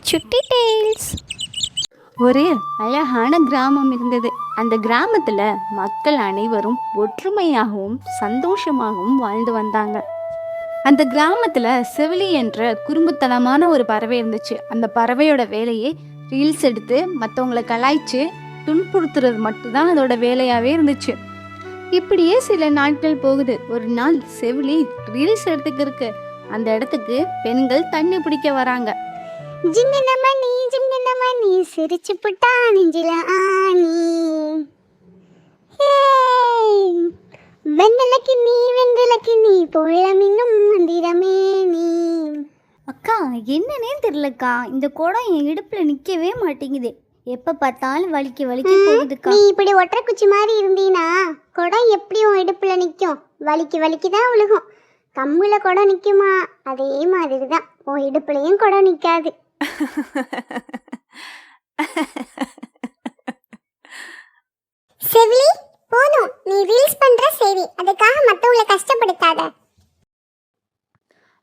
சுட்டி டெய்ல்ஸ். ஒரு அழகான கிராமம் இருந்தது. அந்த கிராமத்துல மக்கள் அனைவரும் ஒற்றுமையாகவும் சந்தோஷமாகவும் வாழ்ந்து வந்தாங்க. அந்த கிராமத்துல செவிலி என்ற குறும்புத்தனமான ஒரு பறவை இருந்துச்சு. அந்த பறவையோட வேலையை ரீல்ஸ் எடுத்து மற்றவங்களை கலாய்ச்சி துன்புறுத்துறது மட்டும்தான் அதோட வேலையாவே இருந்துச்சு. இப்படியே சில நாட்கள் போகுது. ஒரு நாள் செவிலி ரீல்ஸ் எடுத்துக்கிருக்கு அந்த இடத்துக்கு பெண்கள் தண்ணி பிடிக்க வராங்க. ஜிங்கனமா நீ ஜிங்கனமா நீ? சிரிச்சு புட்டா நெஞ்சில ஹேய்! வெண்ணலக்கு நீ வெண்ணிலக்கு நீ போயிடம் இன்னும் மந்திரமே நீ. அக்கா என்னன்னே தெரிலக்கா இந்த குடம் என் இடுப்புல நிக்கவே மாட்டேங்குது. எப்ப பார்த்தாலும் வலிக்க வலிக்க போகுதுக்கா. நீ இப்படி ஒற்றை குச்சி மாதிரி இருந்தீனா குடம் எப்படி உன் இடுப்புல வலிக்கு வலிக்கு தான் விழுகும் கம்முல குடம் நிற்குமா அதே மாதிரி தான் உன் இடுப்புலையும் குடம் நிற்காது செவிலி போதும் நீ ரீல்ஸ் பண்ற சரி அதுக்காக மத்தவங்கள கஷ்டப்படுத்தாத.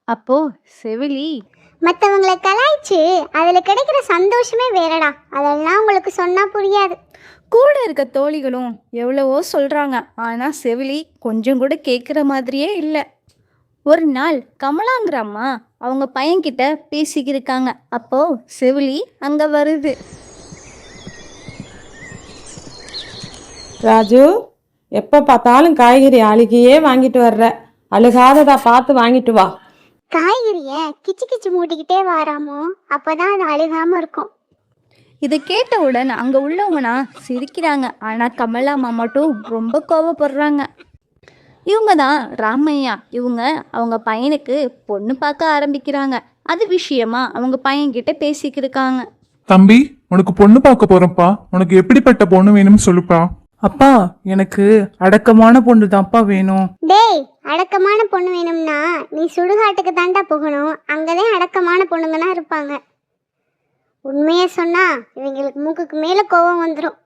அப்போ செவிலி. மத்தவங்கள கலாய்ச்சு அதுல கிடைக்கிற சந்தோஷமே வேறடா. அதெல்லாம் உங்களுக்கு சொன்னா புரியாது. கூட இருக்க தோழிகளும் எவ்வளவோ சொல்றாங்க. ஆனா செவிலி கொஞ்சம் கூட கேட்குற மாதிரியே இல்லை. ஒரு நாள் கமலாங்கிற அம்மா அவங்க பையன்கிட்ட பேசிக்கிருக்காங்க. அப்போ செவிலி அங்க வருது. ராஜு எப்போ பார்த்தாலும் காய்கறி அழுகியே வாங்கிட்டு வர்ற. அழுகாததா பார்த்து வாங்கிட்டு வா. காய்கறிய கிச்சு கிச்சு மூட்டிக்கிட்டே வாராமோ? அப்பதான் அது அழுகாம இருக்கும். இதை கேட்டவுடன் அங்க உள்ளவங்கனா சிரிக்கிறாங்க. ஆனா கமலா அம்மா மட்டும் ரொம்ப கோவப்படுறாங்க. இவங்க தான் ராமையா. இவங்க அவங்க பையனுக்கு பொண்ணு பார்க்க ஆரம்பிக்கிறாங்க. அது விஷயமா அவங்க பையன்கிட்ட பேசிக்கிருக்காங்க தம்பி உனக்கு பொண்ணு பார்க்க போறப்பா உனக்கு எப்படிப்பட்ட பொண்ணு வேணும்னு சொல்லுப்பா. அப்பா எனக்கு அடக்கமான பொண்ணு தான்ப்பா வேணும். டேய் அடக்கமான பொண்ணு வேணும்னா நீ சுடுகாட்டுக்கு தாண்டா போகணும். அங்கதான் அடக்கமான பொண்ணுங்கன்னா இருப்பாங்க. உண்மையை சொன்னா இவங்களுக்கு மூக்குக்கு மேல கோபம் வந்துடும்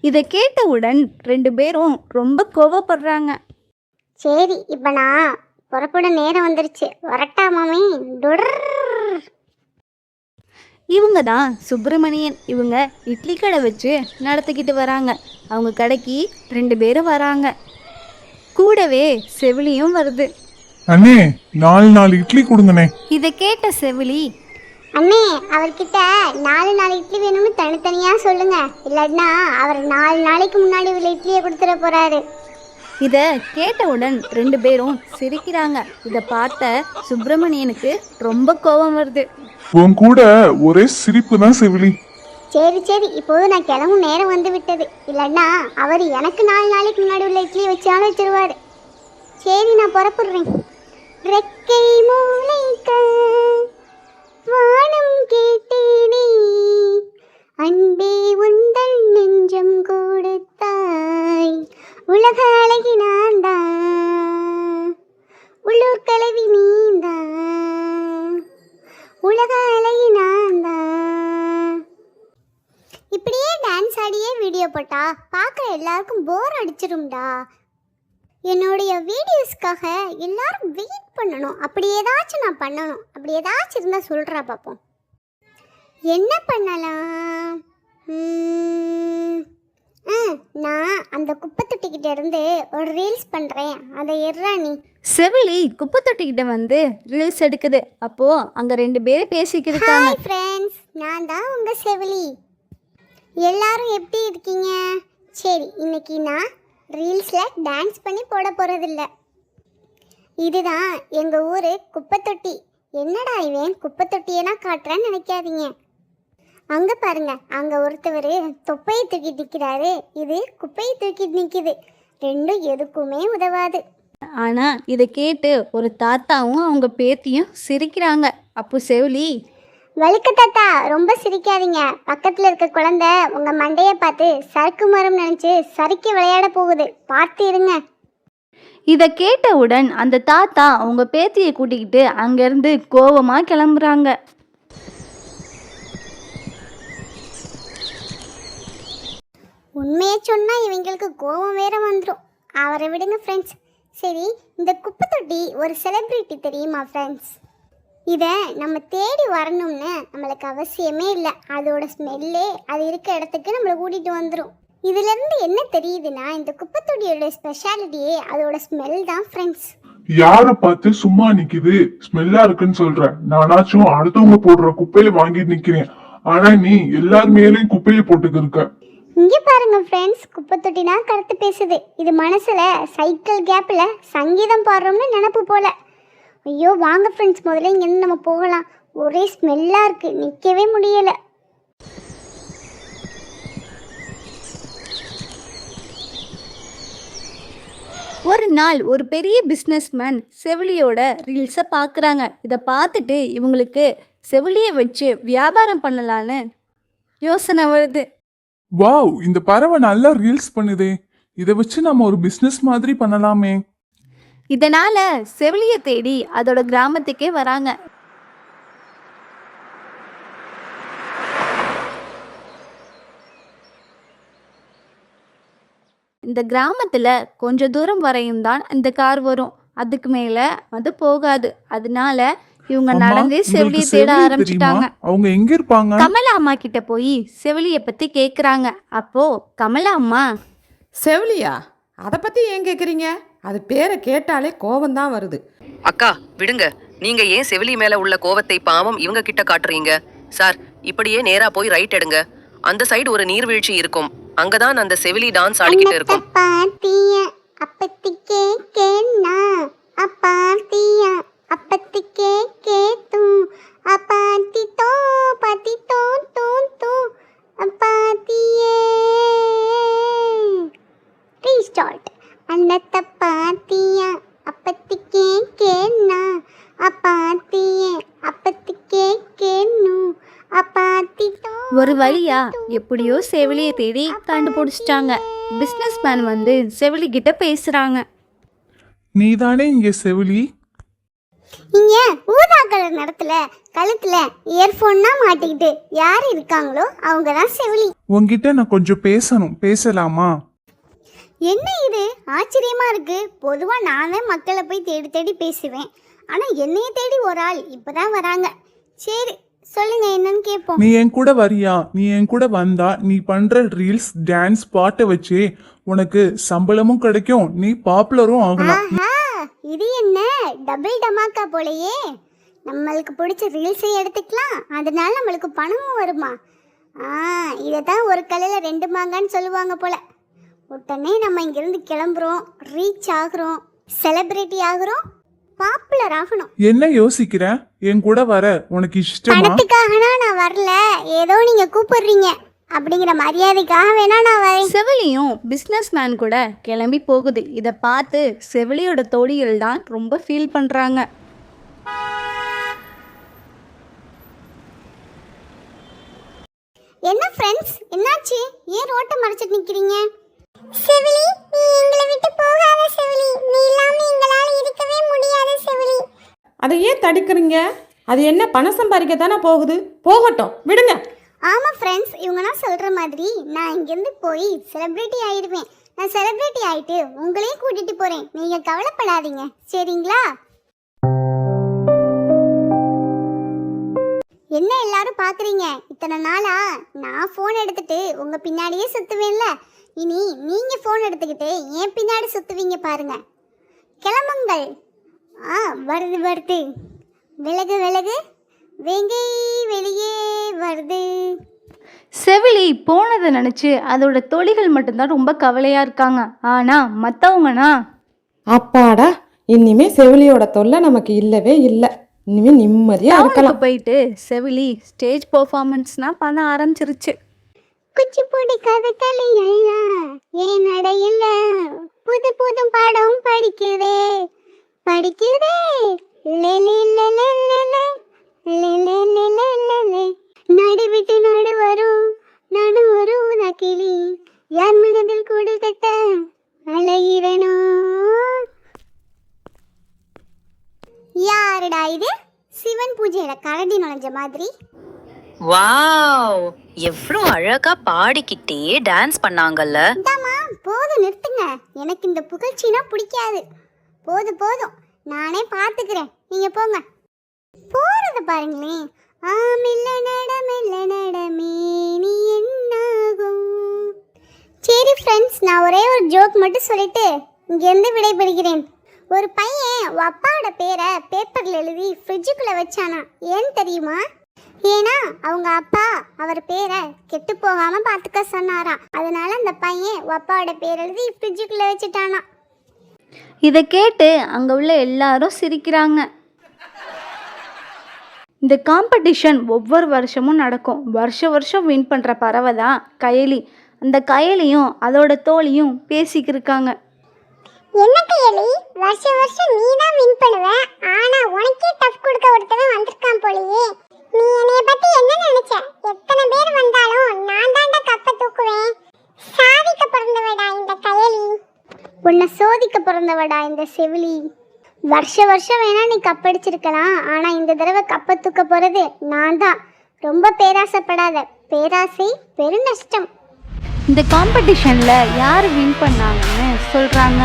இதை கேட்டவுடன் ரெண்டு பேரும் ரொம்ப கோவப்படுறாங்க. சரி இப்ப நான் புறப்பட நேரம் வந்துருச்சு. வரட்டா மாமி. இவங்க தான் சுப்பிரமணியன். இவங்க இட்லி கடை வச்சு நடத்திக்கிட்டு வராங்க. அவங்க கடைக்கு ரெண்டு பேரும் வராங்க. கூடவே செவிலியும் வருது. அண்ணே நாலு நாலு இட்லி கொடுங்கண்ணே. இதை கேட்ட செவிலி அண்ணே அவர்கிட்ட நாலு நாலு இட்லி வேணும்னு தனித்தனியா சொல்லுங்க. இல்லாட்டினா அவர் நாலு நாளைக்கு முன்னாடி உள்ள இட்லியை கொடுத்துட போறாரு. இதை கேட்டவுடன் ரெண்டு பேரும் சிரிக்கிறாங்க. இதை பார்த்த சுப்பிரமணியனுக்கு ரொம்ப கோபம் வருது. உன் கூட ஒரே சிரிப்பு தான் செவிலி. சரி சரி இப்போது நான் கிளம்பும் நேரம் வந்து விட்டது. இல்லைன்னா அவர் எனக்கு நாலு நாளைக்கு முன்னாடி உள்ள இட்லியை வச்சாலும் வச்சிருவாரு. சரி நான் புறப்படுறேன். ரெக்கை மூளைக்க வானம் கேட்டேனே. அன்பே உந்தன் நெஞ்சம் கொடுத்தாய். உலக அழகி நான் தான் உள்ளூர் கலவி நீந்தான் உலக அழகி நான் தான் இப்படியே டான்ஸ் ஆடியே வீடியோ போட்டா பார்க்குற எல்லாருக்கும் போர் அடிச்சிரும்டா. என்னுடைய வீடியோஸ்க்காக எல்லாரும் வெயிட் பண்ணணும். அப்படி ஏதாச்சும் நான் பண்ணணும். அப்படி ஏதாச்சும் இருந்தால் சொல்கிறா பார்ப்போம் என்ன பண்ணலாம்? நான் அந்த குப்பை தொட்டிக்கிட்ட இருந்து ஒரு ரீல்ஸ் பண்ணுறேன் அதை எட்றா நீ. செவிலி குப்பை தொட்டிக்கிட்ட வந்து ரீல்ஸ் எடுக்குது. அப்போ அங்க ரெண்டு பேரும் பேசிக்கிருக்காங்க ஹாய் ஃப்ரெண்ட்ஸ் நான் தான் உங்கள் செவிலி. எல்லாரும் எப்படி இருக்கீங்க? சரி இன்னைக்கு நான் ரீல்ஸில் டான்ஸ் பண்ணி போட போகிறதில்ல இதுதான் எங்கள் ஊர் குப்பை தொட்டி என்னடா இவன் குப்பை தொட்டியனா காட்டுறேன்னு நினைக்காதீங்க. அங்கே பாருங்க அங்கே ஒருத்தவர் தொப்பையை தூக்கி நிற்கிறாரு இது குப்பையை தூக்கிட்டு நிற்கிது ரெண்டும் எதுக்குமே உதவாது. ஆனால் இதை கேட்டு ஒரு தாத்தாவும் அவங்க பேத்தியும் சிரிக்கிறாங்க. அப்போ செவிலி வழுக்க தாத்தா ரொம்ப சிரிக்காதீங்க. பக்கத்துல இருக்க குழந்தை உங்க மண்டைய பார்த்து சறுக்கு மரம் நினைச்சு சறுக்கி விளையாட போகுது. பார்த்து இருங்க. இதை கேட்டவுடன் அந்த தாத்தா அவங்க பேத்தியை கூட்டிக்கிட்டு அங்கேருந்து கோவமா கிளம்புறாங்க. உண்மையை சொன்னா இவங்களுக்கு கோபம் வேற வந்துடும் அவரை விடுங்க ஃப்ரெண்ட்ஸ் சரி இந்த குப்பை தொட்டி ஒரு செலிப்ரிட்டி தெரியுமா ஃப்ரெண்ட்ஸ் இதை நம்ம தேடி வரணும்னு நம்மளுக்கு அவசியமே இல்லை. அதோட ஸ்மெல்லே அது இருக்க இடத்துக்கு நம்மளை கூட்டிகிட்டு வந்துடும் இதுலேருந்து என்ன தெரியுதுன்னா இந்த குப்பைத்தொட்டியோட ஸ்பெஷாலிட்டியே அதோட ஸ்மெல் தான் ஃப்ரெண்ட்ஸ் யார பார்த்து சும்மா நிக்குது? ஸ்மெல்லா இருக்குன்னு சொல்ற. நானாச்சும் அடுத்தவங்க போடுற குப்பையில வாங்கிட்டு நிக்கிறேன். ஆனா நீ எல்லார் மேலயும் குப்பையை போட்டுக்கு இருக்க இங்கே பாருங்க ஃப்ரெண்ட்ஸ் குப்பைத்தொட்டினா கருத்து பேசுது. இது மனசில் சைக்கிள் கேப்பில் சங்கீதம் பாடுறோம்னு நினப்பு போல. ஐயோ வாங்க ஃப்ரெண்ட்ஸ் முதல்ல இங்கேருந்து நம்ம போகலாம். ஒரே ஸ்மெல்லாக இருக்குது நிற்கவே முடியலை. ஒரு நாள் ஒரு பெரிய பிஸ்னஸ்மேன் செவிலியோட ரீல்ஸை பார்க்குறாங்க இதை பார்த்துட்டு இவங்களுக்கு செவிலியை வச்சு வியாபாரம் பண்ணலான்னு யோசனை வருது. வாவ் இந்த பறவை நல்லா ரீல்ஸ் பண்ணுதே. இதை வச்சு நம்ம ஒரு பிசினஸ் மாதிரி பண்ணலாமே. இதனால செவிலியை தேடி அதோட கிராமத்துக்கே வராங்க. இந்த கிராமத்துல கொஞ்ச தூரம் வரையும் தான் இந்த கார் வரும். அதுக்கு மேல அது போகாது. அதனால இவங்க நடந்தே செவிலியை தேட ஆரம்பிச்சிட்டாங்க? அவங்க எங்க இருப்பாங்க? கமலா அம்மா கிட்ட போய் செவிலியை பத்தி கேக்குறாங்க. அப்போ கமலா அம்மா செவிலியா? அதை பற்றி ஏன் கேட்குறீங்க அது பேரை கேட்டாலே கோபம்தான் வருது. அக்கா விடுங்க. நீங்க ஏன் செவிலி மேல உள்ள கோவத்தை பாவம் இவங்க கிட்ட காட்டுறீங்க? சார் இப்படியே நேரா போய் ரைட் எடுங்க. அந்த சைடு ஒரு நீர்வீழ்ச்சி இருக்கும். அங்கதான் அந்த செவிலி டான்ஸ் ஆடிக்கிட்டு இருக்கும். பாத்திய அப்பத்திக்கே கேன்னா அப்பாத்திய அப்பத்திக்கே கேத்து அப்பாத்தி தோ பாத்தி தோ தூ தூ அப்பாத்தியே ரீஸ்டார்ட் அன்னத்த பாத்திய அப்பத்திக்கே கேன்னா அப்பாத்தியே அப்பத்திக்கே கேன்னு அப்பாத்தி தோ ஒரு வழியா எப்படியோ செவிலியை தேடி கண்டுபிடிச்சிட்டாங்க பிஸ்னஸ் மேன் வந்து செவிலி கிட்ட பேசுறாங்க. நீதானே இங்க செவிலி? இங்க ஊதா கலர் நடத்துல கழுத்துல இயர்ஃபோன்னா மாட்டிக்கிட்டு யார் இருக்காங்களோ அவங்க தான் செவிலி. உன்கிட்ட நான் கொஞ்சம் பேசணும். பேசலாமா? என்ன இது? ஆச்சரியமா இருக்கு. பொதுவா நானே மக்களை போய் தேடி தேடி பேசுவேன். ஆனா என்னைய தேடி ஒரு ஆள் இப்பதான் வராங்க. சரி சொல்லுங்க என்னன்னு கேட்போம். நீ என் கூட வரியா? நீ என் கூட வந்தா நீ பண்ற ரீல்ஸ் டான்ஸ் பாட்டை வச்சே உனக்கு சம்பளமும் கிடைக்கும். நீ பாப்புலரும் ஆகலாம். இது என்ன? டபுள் டமாக்கா போலயே. நம்மளுக்கு பிடிச்ச ரீல்ஸை எடுத்துக்கலாம். அதனால நம்மளுக்கு பணமும் வருமா? ஆ இதை தான் ஒரு கல்லில் ரெண்டு மாங்கான்னு சொல்லுவாங்க போல. உடனே நம்ம இங்கிருந்து கிளம்புறோம். ரீச் ஆகுறோம். செலிப்ரிட்டி ஆகுறோம். பாப்புலர் ஆகணும். என்ன யோசிக்கிற? என் கூட வர உனக்கு இஷ்டமா? பணத்துக்காகனா நான் வரல. ஏதோ நீங்க கூப்பிடுறீங்க. அப்படிங்கிற மரியாதைக்காக வேணா நான் வரேன். செவிலியும் பிஸ்னஸ் மேன் கூட கிளம்பி போகுது. இதை பார்த்து செவிலியோட தோழிகள் தான் ரொம்ப ஃபீல் பண்ணுறாங்க என்ன ஃப்ரெண்ட்ஸ் என்னாச்சு? ஏன் ரோட்டை மறைச்சிட்டு நிக்கிறீங்க? செவிலி நீ எங்களை விட்டு போகாத செவிலி. நீ இல்லாம எங்களால இருக்கவே முடியாது செவிலி. அதை ஏன் தடுக்கிறீங்க? அது என்ன பணம் சம்பாதிக்க தானே போகுது? போகட்டும் விடுங்க. ஆமா ஃப்ரெண்ட்ஸ் இவங்கன்னா சொல்ற மாதிரி நான் இங்கிருந்து போய் செலிப்ரிட்டி ஆயிடுவேன். நான் செலிப்ரிட்டி ஆயிட்டு உங்களையும் கூட்டிட்டு போறேன். நீங்க கவலைப்படாதீங்க. சரிங்களா? என்ன எல்லாரும் பாக்குறீங்க? இத்தனை நாளா நான் ஃபோன் எடுத்துட்டு உங்க பின்னாடியே சுத்துவேன்ல. இனி நீங்க ஃபோன் எடுத்துக்கிட்டு என் பின்னாடி சுத்துவீங்க பாருங்க. கிளம்புங்கள். ஆ வருது வருது. விலகு விலகு. வெங்கை வெளியே வருது. செவிலி போனதை நினச்சி அதோட தோழிகள் மட்டும்தான் ரொம்ப கவலையாக இருக்காங்க. ஆனால் மற்றவங்கன்னா அப்பாடா இனிமே செவிலியோட தொல்லை நமக்கு இல்லவே இல்லை. இனிமே நிம்மதியா டவுனுக்கு இருக்கலாம் போயிட்டு செவிலி ஸ்டேஜ் பெர்ஃபார்மன்ஸ்னால் பண்ண ஆரம்பிச்சிருச்சு. குச்சிப்புடி கதகளி எல்லாம் ஏன் நடையில புது புது படம் படிக்கிறே படிக்கிறே நடு விட்டு நடு வரும். நடு வரும் நக்கிளி யார் மனதில் கூடு கட்ட அழகிறனோ யாருடா இது? சிவன் பூஜையில கரடி நுழைஞ்ச மாதிரி. வாவ் எவ்வளோ அழகா பாடிக்கிட்டே டான்ஸ் பண்ணாங்கல்ல. இந்தாம்மா போதும் நிறுத்துங்க. எனக்கு இந்த புகழ்ச்சினா பிடிக்காது. போதும் போதும். நானே பார்த்துக்கிறேன். நீங்கள் போங்க. போறத பாருங்களேன். ஆமில்ல நடமில்ல நடமே நீ என்னாகும்? சரி ஃப்ரெண்ட்ஸ் நான் ஒரே ஒரு ஜோக் மட்டும் சொல்லிட்டு இங்கேருந்து விடைபெறுகிறேன். ஒரு பையன் அப்பாவோட பேரை பேப்பரில் எழுதி ஃப்ரிட்ஜுக்குள்ளே வச்சானா ஏன் தெரியுமா? ஏன்னா அவங்க அப்பா அவர் பேரை கெட்டு போகாமல் பார்த்துக்க சொன்னாராம். அதனால அந்த பையன் அப்பாவோட பேர் எழுதி ஃப்ரிட்ஜுக்குள்ளே வச்சுட்டானா இதை கேட்டு அங்கே உள்ள எல்லாரும் சிரிக்கிறாங்க. இந்த காம்படிஷன் ஒவ்வொரு வருஷமும் நடக்கும். வருஷ வருஷம் வின் பண்ணுற பறவை தான் கயலி. அந்த கயலியும் அதோட தோழியும் பேசிக்கிருக்காங்க என்ன கையலி? வருஷம் வருஷம் நீ தான் வின் பண்ணுவ. ஆனா உனக்கே டஃப் கொடுக்க ஒருத்தவன் வந்திருக்கான் போலயே. நீ என்னைய பத்தி என்ன நினைச்ச? எத்தனை பேர் வந்தாலும் நான் தாண்டா கப்ப தூக்குவேன். சாதிக்க பிறந்தவடா இந்த கயலி. உன்னை சோதிக்க பிறந்தவடா இந்த செவிலி. வருஷ வருஷம் வேணா நீ கப்படிச்சிருக்கலாம். ஆனா இந்த தடவை கப்ப தூக்க போறது நான் தான். ரொம்ப பேராசைப்படாத. பேராசை பெருநஷ்டம். இந்த காம்படிஷனில் யார் வின் பண்ணாங்கன்னு சொல்கிறாங்க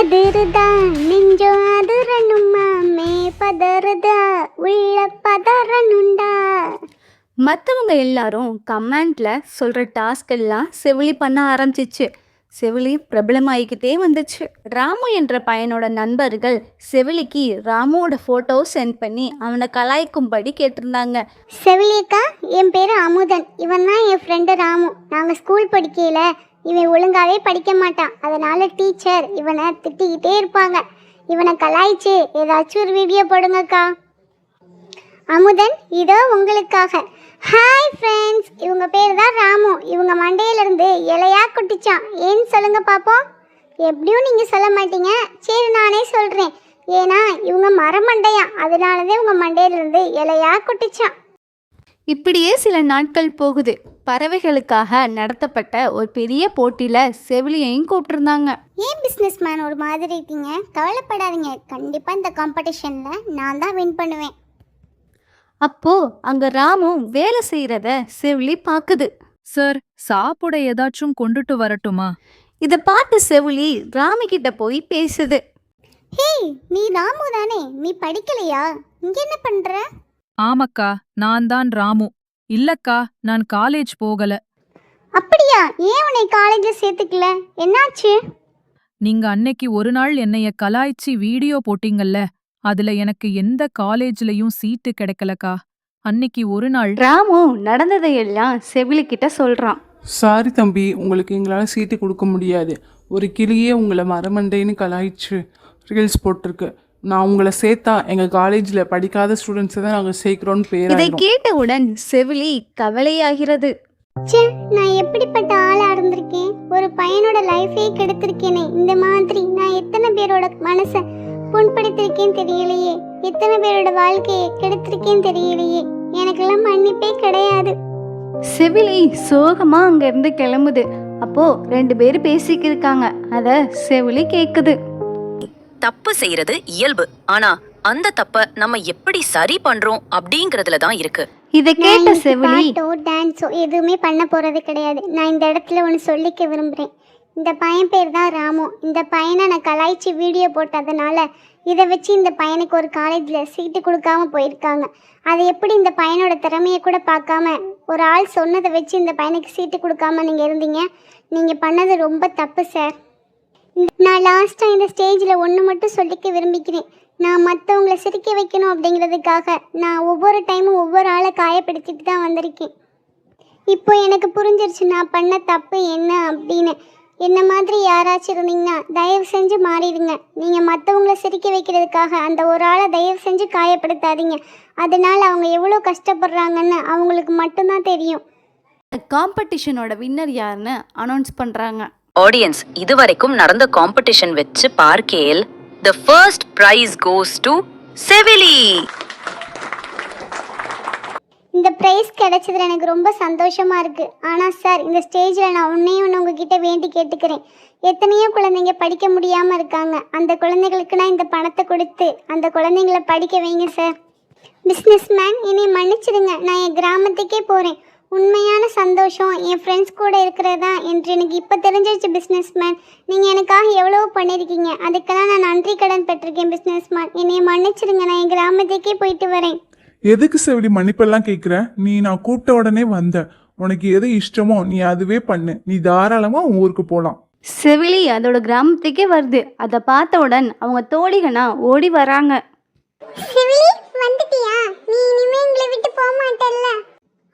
அதிருதா நெஞ்சோ அதிரணுமாமே பதறுதா உள்ள பதறனுண்டா மற்றவங்க எல்லாரும் கமெண்டில் சொல்கிற டாஸ்க் எல்லாம் செவிலி பண்ண ஆரம்பிச்சிச்சு. செவிலி பிரபலமாகிக்கிட்டே வந்துச்சு. ராமு என்ற பையனோட நண்பர்கள் செவிலிக்கு ராமுவோட ஃபோட்டோ சென்ட் பண்ணி அவனை கலாய்க்கும்படி கேட்டிருந்தாங்க. செவிலியக்கா என் பேரு அமுதன். இவன் தான் என் ஃப்ரெண்டு ராமு. நாங்கள் ஸ்கூல் படிக்கையில் இவன் ஒழுங்காவே படிக்க மாட்டான். அதனால டீச்சர் இவனை திட்டிக்கிட்டே இருப்பாங்க. இவனை கலாய்ச்சு ஏதாச்சும் ஒரு வீடியோ போடுங்கக்கா. அமுதன் இதோ உங்களுக்காக. ஹாய் ஃப்ரெண்ட்ஸ் இவங்க பேர் தான் ராமு. இவங்க மண்டையிலிருந்து இலையா குட்டிச்சான். ஏன்னு சொல்லுங்க பார்ப்போம் எப்படியும் நீங்கள் சொல்ல மாட்டீங்க. சரி நானே சொல்கிறேன் ஏன்னா இவங்க மரமண்டையா அதனாலதே இவங்க மண்டையிலிருந்து இலையா குட்டிச்சான். இப்படியே சில நாட்கள் போகுது. பறவைகளுக்காக நடத்தப்பட்ட ஒரு பெரிய போட்டியில் செவிலியையும் கூப்பிட்டுருந்தாங்க. ஏன் பிஸ்னஸ் மேன் ஒரு மாதிரி இருக்கீங்க? கவலைப்படாதீங்க. கண்டிப்பாக இந்த காம்படிஷனில் நான் தான் வின் பண்ணுவேன். அப்போ அங்க ராமு வேலை செய்யறத செவிலி பாக்குது. சார் சாப்பிட ஏதாச்சும் கொண்டுட்டு வரட்டுமா? இத பார்த்து செவிலி ராமு கிட்ட போய் பேசுது. ஹேய் நீ ராமு தானே? நீ படிக்கலையா? இங்க என்ன பண்ற? ஆமக்கா நான் தான் ராமு. இல்லக்கா நான் காலேஜ் போகல. அப்படியா? ஏன் உன்னை காலேஜில் சேர்த்துக்கல? என்னாச்சு? நீங்க அன்னைக்கு ஒரு நாள் என்னைய கலாய்ச்சி வீடியோ போட்டீங்கல்ல அதுல எனக்கு எந்த காலேஜ்லயும் சீட்டு கிடைக்கலக்கா. அன்னைக்கு ஒரு நாள் ராமு நடந்ததையெல்லாம் செவிலி கிட்ட சொல்றான். சாரி தம்பி உங்களுக்கு எங்களால் சீட்டு கொடுக்க முடியாது. ஒரு கிளியே உங்களை மரமண்டைன்னு கலாய்ச்சு ரீல்ஸ் போட்டிருக்கு. நான் உங்களை சேர்த்தா எங்கள் காலேஜில் படிக்காத ஸ்டூடெண்ட்ஸை தான் நாங்கள் சேர்க்குறோன்னு இதை பேர் கேட்டவுடன் செவிலி கவலையாகிறது. ச்சே நான் எப்படிப்பட்ட ஆளா இருந்திருக்கேன்? ஒரு பையனோட லைஃபே கெடுத்திருக்கேனே இந்த மாதிரி நான் எத்தனை பேரோட மனசை புண்படுத்திருக்கேன் தெரியலையே. எத்தனை பேரோட வாழ்க்கையை கெடுத்திருக்கேன் தெரியலையே. எனக்கெல்லாம் மன்னிப்பே கிடையாது. செவிலி சோகமா அங்க இருந்து கிளம்புது. அப்போ ரெண்டு பேரும் பேசிக்கிருக்காங்க. அத செவிலி கேக்குது. தப்பு செய்யறது இயல்பு. ஆனா அந்த தப்ப நம்ம எப்படி சரி பண்றோம் அப்படிங்கறதுல தான் இருக்கு. இதை கேட்ட செவிலி டான்ஸோ எதுவுமே பண்ண போறது கிடையாது. நான் இந்த இடத்துல ஒன்று சொல்லிக்க விரும்புகிறேன் இந்த பையன் பேர் தான் ராமு. இந்த பையனை நான் கலாய்ச்சி வீடியோ போட்டதுனால இதை வச்சு இந்த பையனுக்கு ஒரு காலேஜில் சீட்டு கொடுக்காம போயிருக்காங்க. அதை எப்படி இந்த பையனோட திறமையை கூட பார்க்காம ஒரு ஆள் சொன்னதை வச்சு இந்த பையனுக்கு சீட்டு கொடுக்காம நீங்கள் இருந்தீங்க? நீங்கள் பண்ணது ரொம்ப தப்பு சார் நான் லாஸ்ட்டாக இந்த ஸ்டேஜில் ஒன்று மட்டும் சொல்லிக்க விரும்பிக்கிறேன். நான் மற்றவங்கள சிரிக்க வைக்கணும் அப்படிங்கிறதுக்காக நான் ஒவ்வொரு டைமும் ஒவ்வொரு ஆளை காயப்படுத்திட்டு தான் வந்திருக்கேன். இப்போ எனக்கு புரிஞ்சிருச்சு நான் பண்ண தப்பு என்ன அப்படின்னு. என்ன மாதிரி யாராச்சும் இருந்தீங்கன்னா தயவு செஞ்சு மாறிடுங்க. நீங்கள் மற்றவங்கள சிரிக்க வைக்கிறதுக்காக அந்த ஒரு ஆளை தயவு செஞ்சு காயப்படுத்தாதீங்க. அதனால் அவங்க எவ்வளோ கஷ்டப்படுறாங்கன்னு அவங்களுக்கு மட்டும்தான் தெரியும். காம்படிஷனோட வின்னர் யாருன்னு அனௌன்ஸ் பண்ணுறாங்க ஆடியன்ஸ் இதுவரைக்கும் நடந்த காம்படிஷன் வச்சு பார்க்கேல் the first prize goes to செவிலி. இந்த ப்ரைஸ் கிடைச்சதுல எனக்கு ரொம்ப சந்தோஷமா இருக்கு. ஆனால் சார் இந்த ஸ்டேஜில் நான் உன்னையும் ஒன்று உங்ககிட்ட வேண்டி கேட்டுக்கிறேன். எத்தனையோ குழந்தைங்க படிக்க முடியாமல் இருக்காங்க. அந்த குழந்தைகளுக்கு நான் இந்த பணத்தை கொடுத்து அந்த குழந்தைங்கள படிக்க வைங்க சார் பிஸ்னஸ் மேன் என்னை மன்னிச்சிடுங்க. நான் என் கிராமத்துக்கே போகிறேன் உண்மையான சந்தோஷம். என் ஃப்ரெண்ட்ஸ் கூட இருக்கிறது? தான் என்று எனக்கு இப்போ தெரிஞ்சிருச்சு பிஸ்னஸ்மேன் நீங்கள் எனக்காக எவ்வளவோ பண்ணியிருக்கீங்க அதுக்கெல்லாம் நான் நன்றி கடன் பெற்றிருக்கேன் பிஸ்னஸ்மேன் என்னை மன்னிச்சிடுங்க நான் என் கிராமத்துக்கே போயிட்டு வரேன். எதுக்கு செவிலி மன்னிப்பெல்லாம் கேட்குற நீ நான் கூப்பிட்ட உடனே வந்த. உனக்கு எது இஷ்டமோ நீ அதுவே பண்ணு. நீ தாராளமாக உன் ஊருக்கு போகலாம் செவிலி அதோட கிராமத்துக்கே வருது. அதை பார்த்தவுடன் அவங்க தோழிகனா ஓடி வராங்க. சிவிலி வந்துட்டியா? நீ இனிமே எங்களை விட்டு போக மாட்டல்ல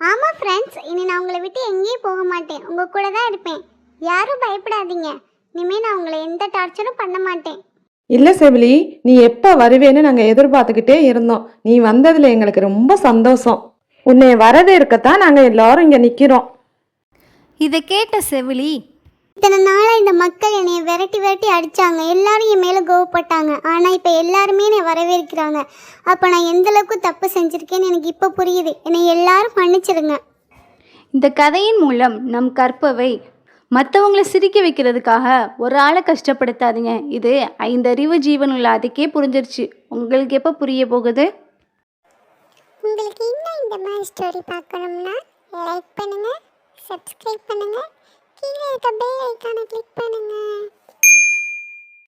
ஆமா ஃப்ரெண்ட்ஸ் இனி நான் உங்களை விட்டு எங்கேயும் போக மாட்டேன். உங்க கூட தான் இருப்பேன். யாரும் பயப்படாதீங்க. இனிமே நான் உங்களை எந்த டார்ச்சரும் பண்ண மாட்டேன். இல்லை செவிலி நீ எப்போ வருவேன்னு நாங்கள் எதிர்பார்த்துக்கிட்டே இருந்தோம். நீ வந்ததில் எங்களுக்கு ரொம்ப சந்தோஷம். உன்னை வரது இருக்கத்தான் நாங்கள் எல்லாரும் இங்கே நிற்கிறோம் இதை கேட்ட செவிலி இத்தனை நாளாக இந்த மக்கள் என்னை விரட்டி விரட்டி அடிச்சாங்க. எல்லாரும் என் மேலே கோவப்பட்டாங்க. ஆனால் இப்போ எல்லாருமே என்னை வரவேற்கிறாங்க. அப்போ நான் எந்த அளவுக்கு தப்பு செஞ்சுருக்கேன்னு எனக்கு இப்போ புரியுது. என்னை எல்லாரும் மன்னிச்சிடுங்க இந்த கதையின் மூலம் நம் கற்பவை மற்றவங்கள சிரிக்க வைக்கிறதுக்காக ஒரு ஆளை கஷ்டப்படுத்தாதீங்க. இது ஐந்தறிவு ஜீவனுள்ள அதுக்கே புரிஞ்சிருச்சு. உங்களுக்கு எப்போ புரிய போகுது? உங்களுக்கு இன்னும் இந்த மாதிரி ஸ்டோரி பார்க்கணும்னா லைக் பண்ணுங்க சப்ஸ்கிரைப் பண்ணுங்க. கீழே இருக்க பெல் ஐக்கானை கிளிக் பண்ணுங்கள்